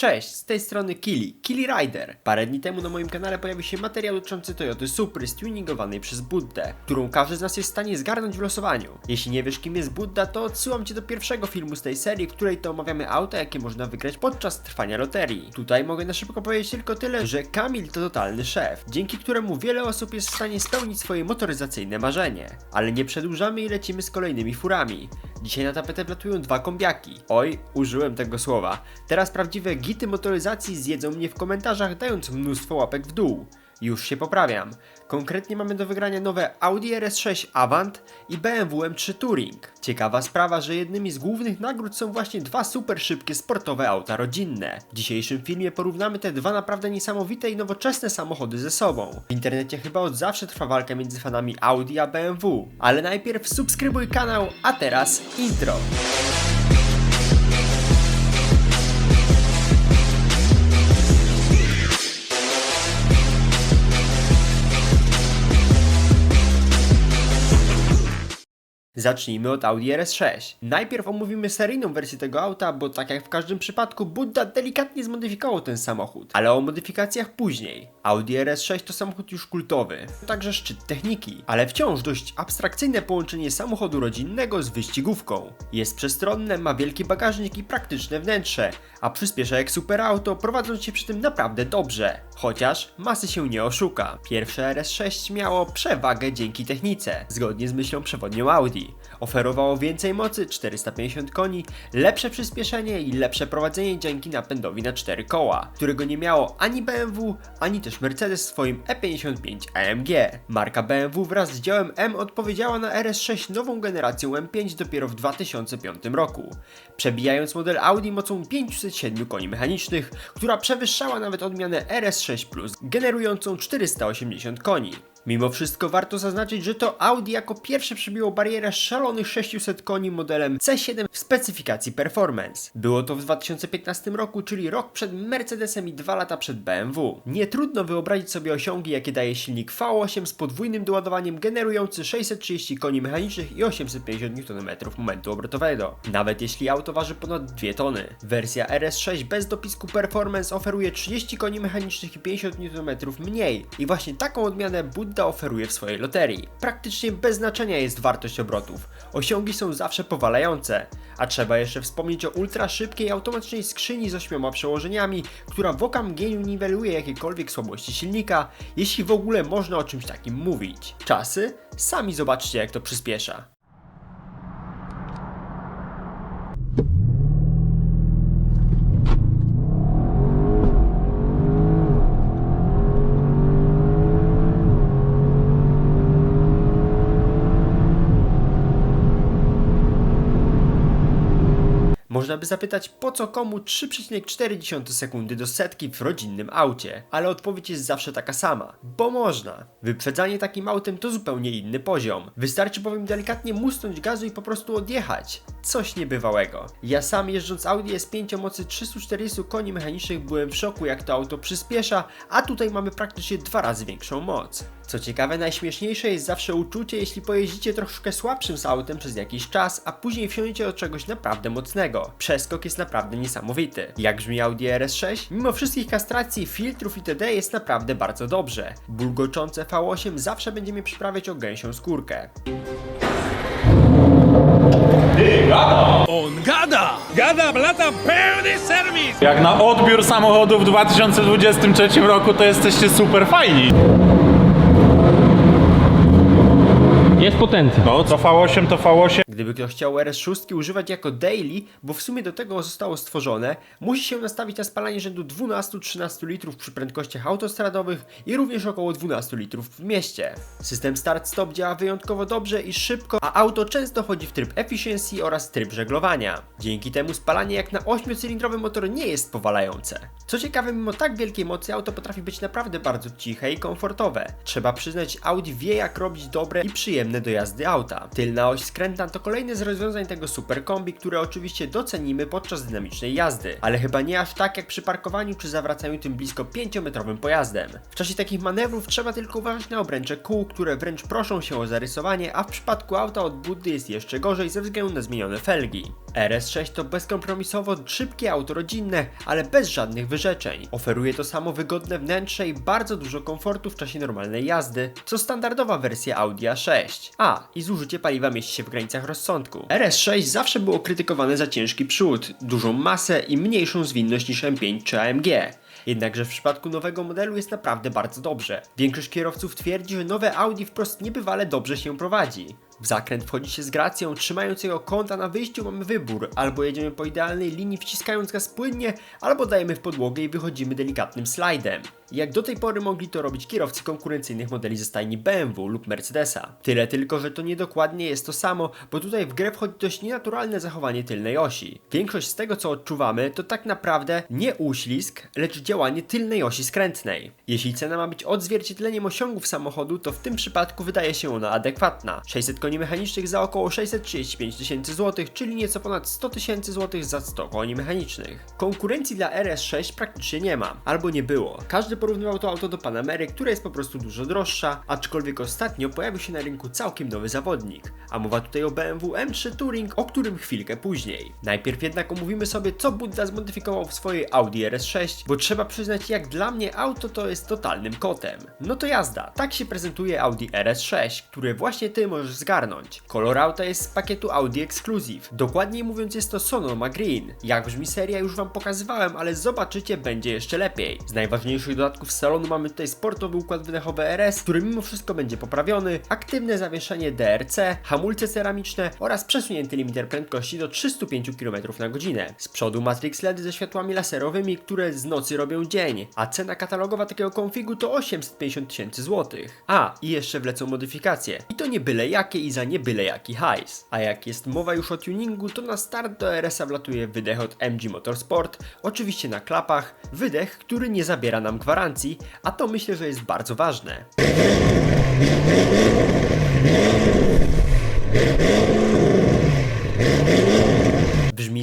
Cześć, z tej strony Kili, Kili Rider. Parę dni temu na moim kanale pojawił się materiał dotyczący Toyoty Supry stuningowanej przez Buddę, którą każdy z nas jest w stanie zgarnąć w losowaniu. Jeśli nie wiesz kim jest Budda, to odsyłam cię do pierwszego filmu z tej serii, w której to omawiamy auta, jakie można wygrać podczas trwania loterii. Tutaj mogę na szybko powiedzieć tylko tyle, że Kamil to totalny szef, dzięki któremu wiele osób jest w stanie spełnić swoje motoryzacyjne marzenie. Ale nie przedłużamy i lecimy z kolejnymi furami. Dzisiaj na tapetę wlatują dwa kombiaki. Oj, użyłem tego słowa. Teraz prawdziwe gity motoryzacji zjedzą mnie w komentarzach, dając mnóstwo łapek w dół. Już się poprawiam. Konkretnie mamy do wygrania nowe Audi RS6 Avant i BMW M3 Touring. Ciekawa sprawa, że jednymi z głównych nagród są właśnie dwa super szybkie sportowe auta rodzinne. W dzisiejszym filmie porównamy te dwa naprawdę niesamowite i nowoczesne samochody ze sobą. W internecie chyba od zawsze trwa walka między fanami Audi a BMW. Ale najpierw subskrybuj kanał, a teraz intro. Zacznijmy od Audi RS6. Najpierw omówimy seryjną wersję tego auta, bo tak jak w każdym przypadku, Budda delikatnie zmodyfikował ten samochód, ale o modyfikacjach później. Audi RS6 to samochód już kultowy, to także szczyt techniki, ale wciąż dość abstrakcyjne połączenie samochodu rodzinnego z wyścigówką. Jest przestronne, ma wielki bagażnik i praktyczne wnętrze, a przyspiesza jak superauto, prowadząc się przy tym naprawdę dobrze. Chociaż masy się nie oszuka. Pierwsze RS6 miało przewagę dzięki technice, zgodnie z myślą przewodnią Audi. Oferowało więcej mocy, 450 koni, lepsze przyspieszenie i lepsze prowadzenie dzięki napędowi na 4 koła, którego nie miało ani BMW, ani też Mercedes w swoim E55 AMG. Marka BMW wraz z działem M odpowiedziała na RS6 nową generacją M5 dopiero w 2005 roku, przebijając model Audi mocą 507 koni mechanicznych, która przewyższała nawet odmianę RS6 Plus, generującą 480 koni. Mimo wszystko warto zaznaczyć, że to Audi jako pierwsze przebiło barierę szalonych 600 koni modelem C7 w specyfikacji Performance. Było to w 2015 roku, czyli rok przed Mercedesem i dwa lata przed BMW. Nie trudno wyobrazić sobie osiągi, jakie daje silnik V8 z podwójnym doładowaniem generujący 630 koni mechanicznych i 850 Nm momentu obrotowego. Nawet jeśli auto waży ponad 2 tony. Wersja RS6 bez dopisku Performance oferuje 30 koni mechanicznych i 50 Nm mniej. I właśnie taką odmianę Budda oferuje w swojej loterii. Praktycznie bez znaczenia jest wartość obrotów. Osiągi są zawsze powalające. A trzeba jeszcze wspomnieć o ultra szybkiej automatycznej skrzyni z ośmioma przełożeniami, która w okamgnieniu niweluje jakiekolwiek słabości silnika, jeśli w ogóle można o czymś takim mówić. Czasy? Sami zobaczcie jak to przyspiesza. Można by zapytać, po co komu 3,4 sekundy do setki w rodzinnym aucie, ale odpowiedź jest zawsze taka sama, bo można. Wyprzedzanie takim autem to zupełnie inny poziom. Wystarczy bowiem delikatnie musnąć gazu i po prostu odjechać. Coś niebywałego. Ja sam jeżdżąc Audi S5 o mocy 340 koni mechanicznych byłem w szoku jak to auto przyspiesza, a tutaj mamy praktycznie dwa razy większą moc. Co ciekawe, najśmieszniejsze jest zawsze uczucie, jeśli pojeździcie troszkę słabszym z autem przez jakiś czas, a później wsiądziecie do czegoś naprawdę mocnego. Przeskok jest naprawdę niesamowity. Jak brzmi Audi RS6? Mimo wszystkich kastracji, filtrów itd. jest naprawdę bardzo dobrze. Bulgoczące V8 zawsze będzie mnie przyprawiać o gęsią skórkę. On gada! Gada, blata, pełny serwis! Jak na odbiór samochodu w 2023 roku to jesteście super fajni. Jest potencjał. No, to V8 to V8. Gdyby ktoś chciał RS6 używać jako daily, bo w sumie do tego zostało stworzone, musi się nastawić na spalanie rzędu 12-13 litrów przy prędkościach autostradowych i również około 12 litrów w mieście. System start-stop działa wyjątkowo dobrze i szybko, a auto często chodzi w tryb efficiency oraz tryb żeglowania. Dzięki temu spalanie jak na 8-cylindrowy motor nie jest powalające. Co ciekawe, mimo tak wielkiej mocy auto potrafi być naprawdę bardzo ciche i komfortowe. Trzeba przyznać, Audi wie jak robić dobre i przyjemne do jazdy auta. Tylna oś skrętna to kolejne z rozwiązań tego super kombi, które oczywiście docenimy podczas dynamicznej jazdy, ale chyba nie aż tak jak przy parkowaniu czy zawracaniu tym blisko 5-metrowym pojazdem. W czasie takich manewrów trzeba tylko uważać na obręcze kół, które wręcz proszą się o zarysowanie, a w przypadku auta od Buddy jest jeszcze gorzej ze względu na zmienione felgi. RS6 to bezkompromisowo szybkie auto rodzinne, ale bez żadnych wyrzeczeń. Oferuje to samo wygodne wnętrze i bardzo dużo komfortu w czasie normalnej jazdy, co standardowa wersja Audi A6. A, i zużycie paliwa mieści się w granicach rozsądku. RS6 zawsze było krytykowane za ciężki przód, dużą masę i mniejszą zwinność niż M5 czy AMG. Jednakże w przypadku nowego modelu jest naprawdę bardzo dobrze. Większość kierowców twierdzi, że nowe Audi wprost niebywale dobrze się prowadzi. W zakręt wchodzi się z gracją, trzymając jego kąta na wyjściu mamy wybór, albo jedziemy po idealnej linii wciskając gaz płynnie, albo dajemy w podłogę i wychodzimy delikatnym slajdem. Jak do tej pory mogli to robić kierowcy konkurencyjnych modeli ze stajni BMW lub Mercedesa. Tyle tylko, że to niedokładnie jest to samo, bo tutaj w grę wchodzi dość nienaturalne zachowanie tylnej osi. Większość z tego co odczuwamy to tak naprawdę nie uślizg, lecz działanie tylnej osi skrętnej. Jeśli cena ma być odzwierciedleniem osiągów samochodu, to w tym przypadku wydaje się ona adekwatna. 600 koni mechanicznych za około 635 tysięcy złotych, czyli nieco ponad 100 tysięcy złotych za 100 koni mechanicznych. Konkurencji dla RS6 praktycznie nie ma, albo nie było. Każdy porównywał to auto do Panamery, która jest po prostu dużo droższa, aczkolwiek ostatnio pojawił się na rynku całkiem nowy zawodnik. A mowa tutaj o BMW M3 Touring, o którym chwilkę później. Najpierw jednak omówimy sobie, co Budda zmodyfikował w swojej Audi RS6, bo trzeba przyznać, jak dla mnie auto to jest totalnym kotem. No to jazda, tak się prezentuje Audi RS6, które właśnie ty możesz zgarnąć. Kolor auta jest z pakietu Audi Exclusive. Dokładniej mówiąc jest to Sonoma Green. Jak brzmi seria już wam pokazywałem, ale zobaczycie będzie jeszcze lepiej. Z najważniejszych dodatków salonu mamy tutaj sportowy układ wydechowy RS, który mimo wszystko będzie poprawiony, aktywne zawieszenie DRC, hamulce ceramiczne oraz przesunięty limiter prędkości do 305 km na godzinę. Z przodu Matrix LED ze światłami laserowymi, które z nocy robią dzień, a cena katalogowa takiego konfigu to 850 tysięcy złotych. A, i jeszcze wlecą modyfikacje. I to nie byle jakie i za nie byle jaki hajs. A jak jest mowa już o tuningu, to na start do RS-a wlatuje wydech od MG Motorsport, oczywiście na klapach, wydech, który nie zabiera nam gwarancji, a to myślę, że jest bardzo ważne.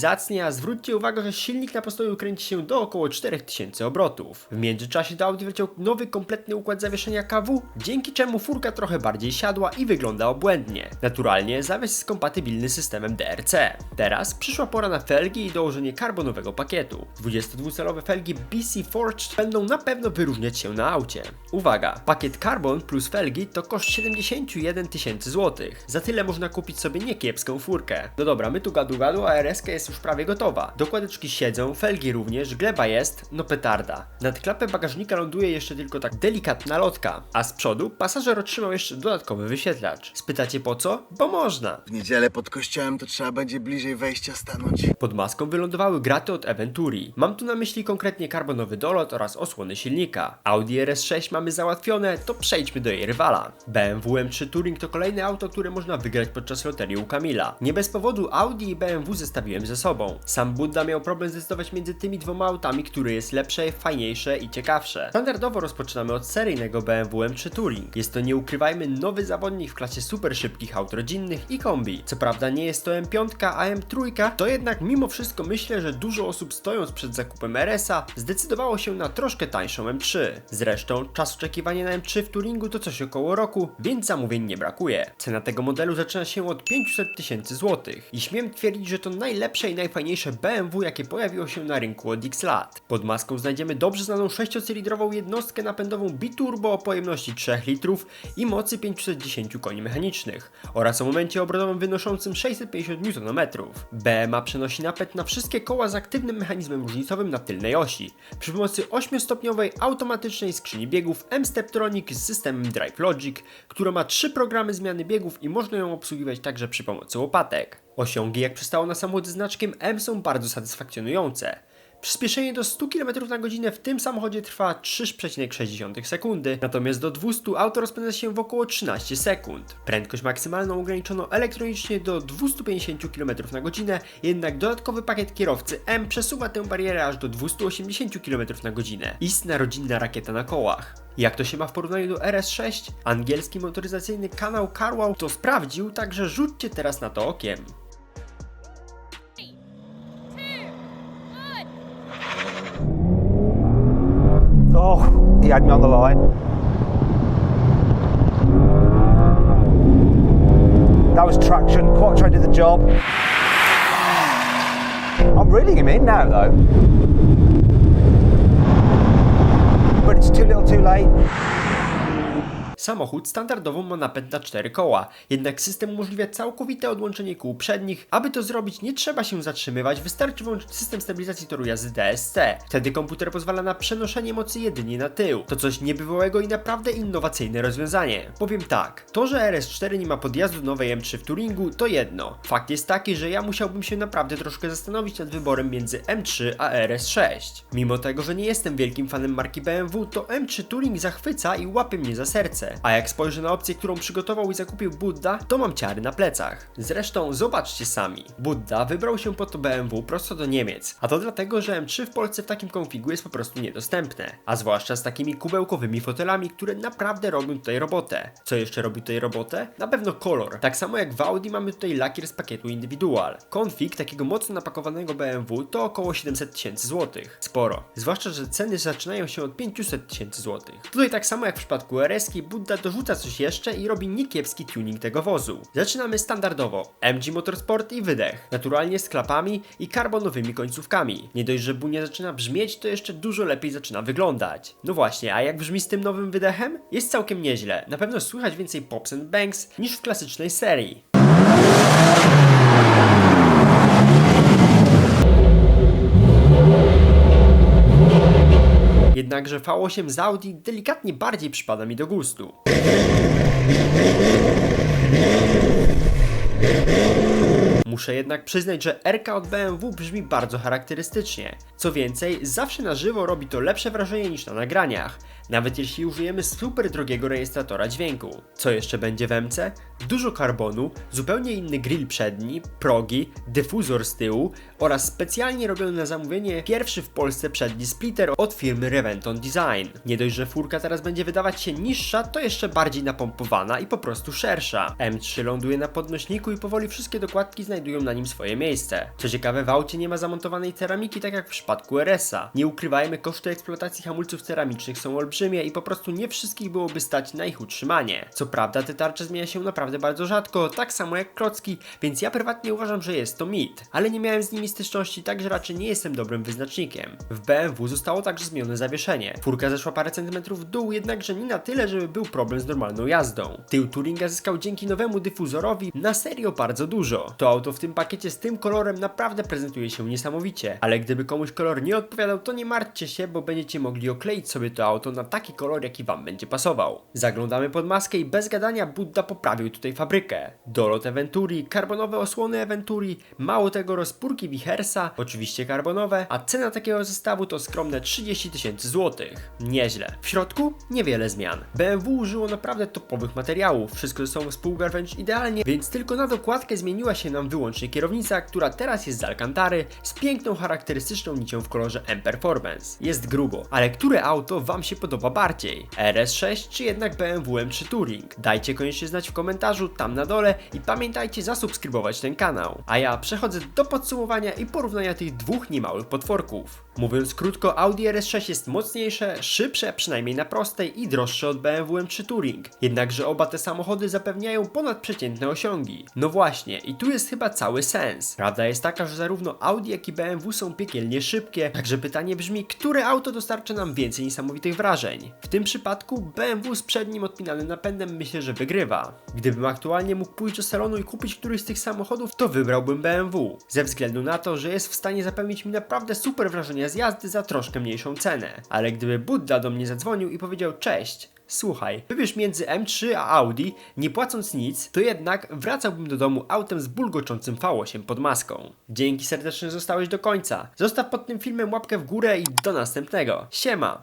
Zacnie, a zwróćcie uwagę, że silnik na postoju kręci się do około 4000 obrotów. W międzyczasie do Audi wleciał nowy, kompletny układ zawieszenia KW, dzięki czemu furka trochę bardziej siadła i wygląda obłędnie. Naturalnie zawies jest kompatybilny z systemem DRC. Teraz przyszła pora na felgi i dołożenie karbonowego pakietu. 22-calowe felgi BC Forged będą na pewno wyróżniać się na aucie. Uwaga, pakiet Carbon plus felgi to koszt 71 tysięcy złotych. Za tyle można kupić sobie niekiepską furkę. No dobra, my tu gadu gadu, a RS jest już prawie gotowa. Dokładeczki siedzą, felgi również, gleba jest, no petarda. Nad klapę bagażnika ląduje jeszcze tylko tak delikatna lotka, a z przodu pasażer otrzymał jeszcze dodatkowy wyświetlacz. Spytacie po co? Bo można. W niedzielę pod kościołem to trzeba będzie bliżej wejścia stanąć. Pod maską wylądowały graty od Eventuri. Mam tu na myśli konkretnie karbonowy dolot oraz osłony silnika. Audi RS6 mamy załatwione, to przejdźmy do jej rywala. BMW M3 Touring to kolejne auto, które można wygrać podczas loterii u Kamila. Nie bez powodu Audi i BMW zestawiłem ze sobą. Sam Buddha miał problem zdecydować między tymi dwoma autami, które jest lepsze, fajniejsze i ciekawsze. Standardowo rozpoczynamy od seryjnego BMW M3 Touring. Jest to nie ukrywajmy nowy zawodnik w klasie super szybkich aut rodzinnych i kombi. Co prawda nie jest to M5, a M3, to jednak mimo wszystko myślę, że dużo osób stojąc przed zakupem RS-a zdecydowało się na troszkę tańszą M3. Zresztą czas oczekiwania na M3 w Touringu to coś około roku, więc zamówień nie brakuje. Cena tego modelu zaczyna się od 500 tysięcy złotych i śmiem twierdzić, że to najlepsze i najfajniejsze BMW, jakie pojawiło się na rynku od X lat. Pod maską znajdziemy dobrze znaną 6-cylindrową jednostkę napędową biturbo o pojemności 3 litrów i mocy 510 koni mechanicznych oraz o momencie obrotowym wynoszącym 650 Nm. BMA przenosi napęd na wszystkie koła z aktywnym mechanizmem różnicowym na tylnej osi przy pomocy 8-stopniowej automatycznej skrzyni biegów M-Steptronic z systemem Drive Logic, która ma trzy programy zmiany biegów i można ją obsługiwać także przy pomocy łopatek. Osiągi, jak przystało na samochód z znaczkiem M, są bardzo satysfakcjonujące. Przyspieszenie do 100 km na godzinę w tym samochodzie trwa 3,6 sekundy, natomiast do 200 auto rozpędza się w około 13 sekund. Prędkość maksymalną ograniczono elektronicznie do 250 km na godzinę, jednak dodatkowy pakiet kierowcy M przesuwa tę barierę aż do 280 km na godzinę. Istna rodzinna rakieta na kołach. Jak to się ma w porównaniu do RS6? Angielski motoryzacyjny kanał Carwow to sprawdził, także rzućcie teraz na to okiem. Oh, he had me on the line. That was traction. Quattro did the job. I'm reeling him in now, though. But it's too little too late. Samochód standardowo ma napęd na 4 koła, jednak system umożliwia całkowite odłączenie kół przednich. Aby to zrobić, nie trzeba się zatrzymywać, wystarczy włączyć system stabilizacji toru jazdy DSC. Wtedy komputer pozwala na przenoszenie mocy jedynie na tył. To coś niebywałego i naprawdę innowacyjne rozwiązanie. Powiem tak, to, że RS4 nie ma podjazdu nowej M3 w Turingu, to jedno. Fakt jest taki, że ja musiałbym się naprawdę troszkę zastanowić nad wyborem między M3 a RS6. Mimo tego, że nie jestem wielkim fanem marki BMW, to M3 Touring zachwyca i łapie mnie za serce. A jak spojrzę na opcję, którą przygotował i zakupił Budda, to mam ciary na plecach. Zresztą zobaczcie sami. Budda wybrał się po to BMW prosto do Niemiec, a to dlatego, że M3 w Polsce w takim konfigu jest po prostu niedostępne. A zwłaszcza z takimi kubełkowymi fotelami, które naprawdę robią tutaj robotę. Co jeszcze robi tutaj robotę? Na pewno kolor. Tak samo jak w Audi mamy tutaj lakier z pakietu Individual. Konfig takiego mocno napakowanego BMW to około 700 tysięcy złotych. Sporo. Zwłaszcza, że ceny zaczynają się od 500 tysięcy złotych. Tutaj tak samo jak w przypadku RS-ki, Budda dorzuca coś jeszcze i robi niekiepski tuning tego wozu. Zaczynamy standardowo. MG Motorsport i wydech. Naturalnie z klapami i karbonowymi końcówkami. Nie dość, że bunia zaczyna brzmieć, to jeszcze dużo lepiej zaczyna wyglądać. No właśnie, a jak brzmi z tym nowym wydechem? Jest całkiem nieźle. Na pewno słychać więcej pops and bangs niż w klasycznej serii. Jednakże V8 z Audi delikatnie bardziej przypada mi do gustu. Muszę jednak przyznać, że RK od BMW brzmi bardzo charakterystycznie. Co więcej, zawsze na żywo robi to lepsze wrażenie niż na nagraniach, nawet jeśli użyjemy super drogiego rejestratora dźwięku. Co jeszcze będzie w MC? Dużo karbonu, zupełnie inny grill przedni, progi, dyfuzor z tyłu oraz specjalnie robiony na zamówienie pierwszy w Polsce przedni splitter od firmy Reventon Design. Nie dość, że furka teraz będzie wydawać się niższa, to jeszcze bardziej napompowana i po prostu szersza. M3 ląduje na podnośniku i powoli wszystkie dokładki znajdują na nim swoje miejsce. Co ciekawe, w aucie nie ma zamontowanej ceramiki, tak jak w przypadku RS-a. Nie ukrywajmy, koszty eksploatacji hamulców ceramicznych są olbrzymie i po prostu nie wszystkich byłoby stać na ich utrzymanie. Co prawda, te tarcze zmienia się naprawdę bardzo rzadko, tak samo jak klocki, więc ja prywatnie uważam, że jest to mit. Ale nie miałem z nimi styczności, także raczej nie jestem dobrym wyznacznikiem. W BMW zostało także zmienione zawieszenie. Furka zeszła parę centymetrów w dół, jednakże nie na tyle, żeby był problem z normalną jazdą. Tył Touringa zyskał dzięki nowemu dyfuzorowi na serio bardzo dużo. To auto w tym pakiecie z tym kolorem naprawdę prezentuje się niesamowicie, ale gdyby komuś kolor nie odpowiadał, to nie martwcie się, bo będziecie mogli okleić sobie to auto na taki kolor, jaki wam będzie pasował. Zaglądamy pod maskę i bez gadania Budda poprawił tutaj fabrykę. Dolot Eventuri, karbonowe osłony Eventuri, mało tego rozpórki Wichersa, oczywiście karbonowe, a cena takiego zestawu to skromne 30 tysięcy złotych. Nieźle. W środku niewiele zmian. BMW użyło naprawdę topowych materiałów, wszystko ze sobą wręcz idealnie, więc tylko na dokładkę zmieniła się nam wyłącznie kierownica, która teraz jest z Alcantary, z piękną charakterystyczną nicią w kolorze M Performance. Jest grubo, ale które auto Wam się podoba bardziej? RS6 czy jednak BMW M3 Touring? Dajcie koniecznie znać w komentarzu tam na dole i pamiętajcie zasubskrybować ten kanał. A ja przechodzę do podsumowania i porównania tych dwóch niemałych potworków. Mówiąc krótko, Audi RS6 jest mocniejsze, szybsze przynajmniej na prostej i droższe od BMW M3 Touring. Jednakże oba te samochody zapewniają ponadprzeciętne osiągi. No właśnie, i tu jest chyba cały sens. Prawda jest taka, że zarówno Audi jak i BMW są piekielnie szybkie, także pytanie brzmi, które auto dostarcza nam więcej niesamowitych wrażeń? W tym przypadku BMW z przednim odpinanym napędem myślę, że wygrywa. Gdybym aktualnie mógł pójść do salonu i kupić któryś z tych samochodów, to wybrałbym BMW. Ze względu na to, że jest w stanie zapewnić mi naprawdę super wrażenia z jazdy za troszkę mniejszą cenę. Ale gdyby Budda do mnie zadzwonił i powiedział cześć, Słuchaj, wybierz między M3 a Audi, nie płacąc nic, to jednak wracałbym do domu autem z bulgoczącym V8 pod maską. Dzięki serdecznie, zostałeś do końca. Zostaw pod tym filmem łapkę w górę i do następnego. Siema!